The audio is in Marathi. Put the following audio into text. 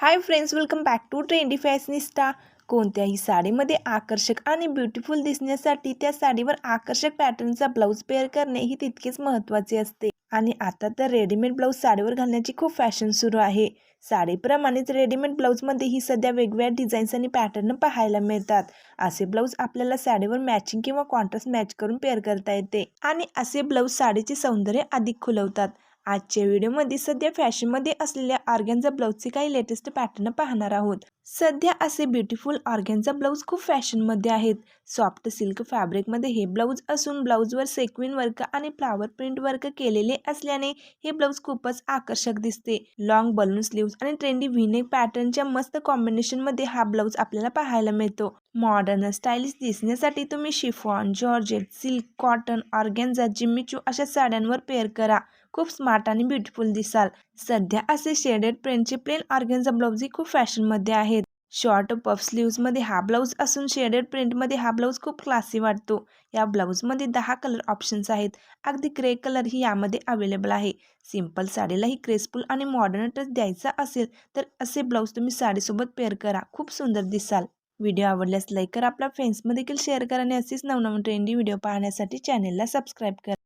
Hi friends welcome back to trendy fashionista कोणत्याही साडीमध्ये आकर्षक आणि ब्युटिफुल दिसण्यासाठी त्या साडीवर आकर्षक पॅटर्नचा ब्लाऊज पेअर करणे ही तितकेच महत्त्वाचे असते. आणि आता तर रेडीमेड ब्लाऊज साडीवर घालण्याची खूप फॅशन सुरू आहे. साडीप्रमाणेच रेडीमेड ब्लाऊजमध्येही सध्या वेगवेगळ्या डिझाईन्स आणि पॅटर्न पाहायला मिळतात. असे ब्लाऊज आपल्याला साडीवर मॅचिंग किंवा कॉन्ट्रास्ट मॅच करून पेअर करता येते. आणि असे ब्लाऊज साडीचे सौंदर्य अधिक खुलवतात. आजच्या व्हिडिओमध्ये सध्या फॅशनमध्ये असलेल्या ऑर्गॅन्झा ब्लाऊजचे काही लेटेस्ट पॅटर्न पाहणार आहोत. सध्या असे ब्युटिफुल ऑर्गॅन्झा ब्लाऊज खूप फॅशनमध्ये आहेत. सॉफ्ट सिल्क फॅब्रिकमध्ये हे ब्लाऊज असून ब्लाऊजवर सेक्विन वर्क आणि फ्लावर प्रिंट वर्क केलेले असल्याने हे ब्लाऊज खूपच आकर्षक दिसते. लॉंग बलून स्लीव्ज आणि ट्रेंडी व्हिनेक पॅटर्नच्या मस्त कॉम्बिनेशनमध्ये हा ब्लाऊज आपल्याला पाहायला मिळतो. मॉडर्न स्टाईलिश दिसण्यासाठी तुम्ही chiffon georgette silk cotton organza Jimmy Choo अशा साड्यांवर पेअर करा. खूप स्मार्ट आणि ब्युटिफुल दिसाल. सध्या असे शेडेड प्रिंटचे प्लेन ऑर्गेन्झा ब्लाऊजही खूप फॅशनमध्ये आहेत. शॉर्ट पफ स्लीव्जमध्ये हा ब्लाऊज असून शेडेड प्रिंटमध्ये हा ब्लाऊज खूप क्लासी वाटतो. या ब्लाऊजमध्ये दहा कलर ऑप्शन्स आहेत. अगदी ग्रे कलरही यामध्ये अवेलेबल आहे. सिंपल साडीलाही क्रेसफुल आणि मॉडर्न टच द्यायचा असेल तर असे ब्लाऊज तुम्ही साडीसोबत पेअर करा. खूप सुंदर दिसाल. व्हिडिओ आवडल्यास लाईक करा. आपल्या फ्रेंड्समध्ये देखील शेअर करा आणि असेच नवनवीन ट्रेंडी व्हिडिओ पाहण्यासाठी चॅनेलला सबस्क्राईब करा.